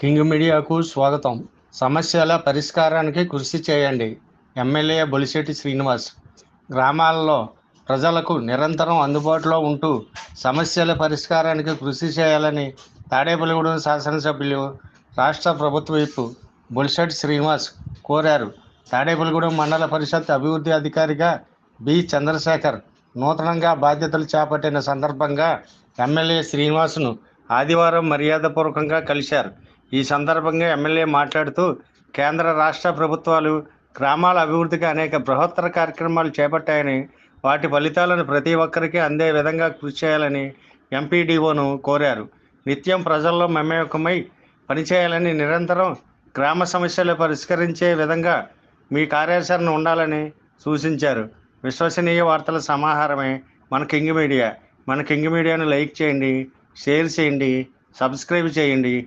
King మీడియాకు స్వాగతం. సమస్యల పరిష్కారానికి కృషి చేయండి. ఎమ్మెల్యే బొలిశెట్టి శ్రీనివాస్. గ్రామాల్లో ప్రజలకు నిరంతరం అందుబాటులో ఉంటూ సమస్యల పరిష్కారానికి కృషి చేయాలని తాడేపల్లిగూడెం శాసనసభ్యులు రాష్ట్ర ప్రభుత్వ వైపు బొలిశెట్టి శ్రీనివాస్ కోరారు. తాడేపల్లిగూడెం మండల పరిషత్ అభివృద్ధి అధికారిగా బి. చంద్రశేఖర్ నూతనంగా బాధ్యతలు చేపట్టిన సందర్భంగా ఎమ్మెల్యే శ్రీనివాస్ను ఆదివారం మర్యాదపూర్వకంగా కలిశారు. ఈ సందర్భంగా ఎమ్మెల్యే మాట్లాడుతూ కేంద్ర రాష్ట్ర ప్రభుత్వాలు గ్రామాల అభివృద్ధికి అనేక బృహత్తర కార్యక్రమాలు చేపట్టాయని వాటి ఫలితాలను ప్రతి ఒక్కరికి అందే విధంగా కృషి చేయాలని ఎంపీడీఓను కోరారు. నిత్యం ప్రజల్లో మమేకమై పనిచేయాలని నిరంతరం గ్రామ సమస్యలు పరిష్కరించే విధంగా మీ కార్యాచరణ ఉండాలని సూచించారు. విశ్వసనీయ వార్తల సమాహారమే మన కింగ్ మీడియా. మన కింగ్ మీడియాను లైక్ చేయండి షేర్ చేయండి సబ్స్క్రైబ్ చేయండి.